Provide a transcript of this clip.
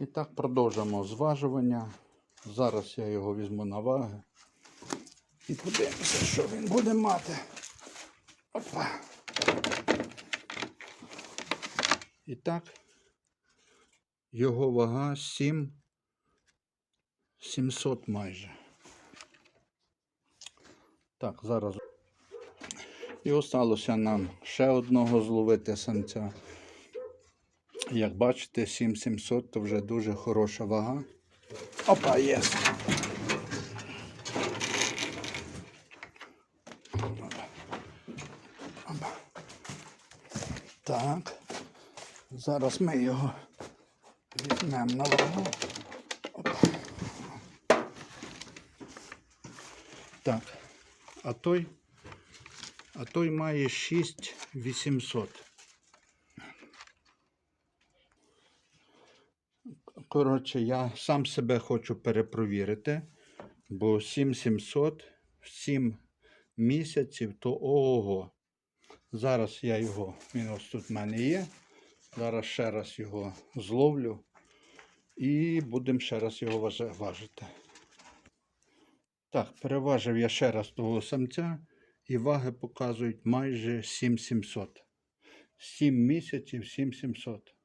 І так продовжимо зважування. Зараз я його візьму на ваги. І подивимося, що він буде мати. Опа. І так, його вага 7 700 майже. Так, зараз. І осталося нам ще одного зловити самця. Як бачите, 7700 то вже дуже хороша вага. Опа, є. Так. Зараз ми його візьмемо на вагу. Так. А той, а той має 6800. Коротше, я сам себе хочу перепровірити, бо 7700 в 7 місяців то ого. Зараз я його, він ось тут в мене є. Зараз ще раз його зловлю і будемо ще раз його важити. Так, переважив я ще раз того самця, і ваги показують майже 7700. 7 місяців 7700.